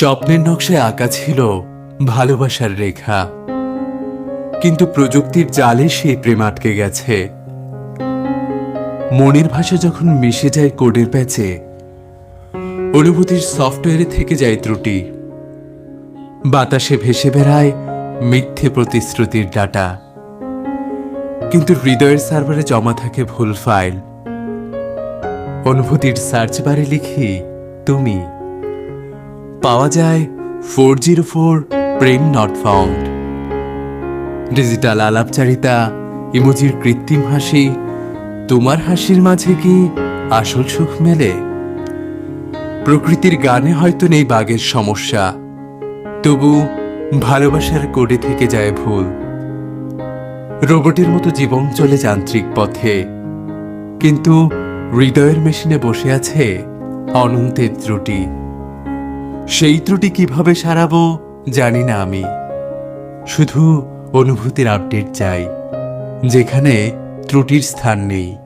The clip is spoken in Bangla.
স্বপ্নের নকশায় আঁকা ছিল ভালোবাসার রেখা। কিন্তু প্রযুক্তির জালে সেই প্রেম আটকে গেছে। মনের ভাষা যখন মিশে যায় কোডের প্যাচে, অনুভূতির সফটওয়্যারে থেকে যায় ত্রুটি। বাতাসে ভেসে বেড়ায় মিথ্যে প্রতিশ্রুতির ডাটা। কিন্তু হৃদয়ের সার্ভারে জমা থাকে ভুল ফাইল। অনুভূতির সার্চ বারে লিখি, তুমি। পাওয়া যায় ফোর জিরো ফোর প্রেম নট ফাউন্ড। ডিজিটাল আলাপচারিতা, ইমোজির কৃত্রিম হাসি, তোমার হাসির মাঝে কি আসল সুখ মেলে? প্রকৃতির গানে হয়তো নেই বাগের সমস্যা, তবু ভালোবাসার কোডে থেকে যায় ভুল। রোবটের মতো জীবন চলে যান্ত্রিক পথে, কিন্তু হৃদয়ের মেশিনে বসে আছে অনন্তের ত্রুটি। সেই ত্রুটি কীভাবে সারাবো জানি না আমি। শুধু অনুভূতির আপডেট চাই, যেখানে ত্রুটির স্থান নেই।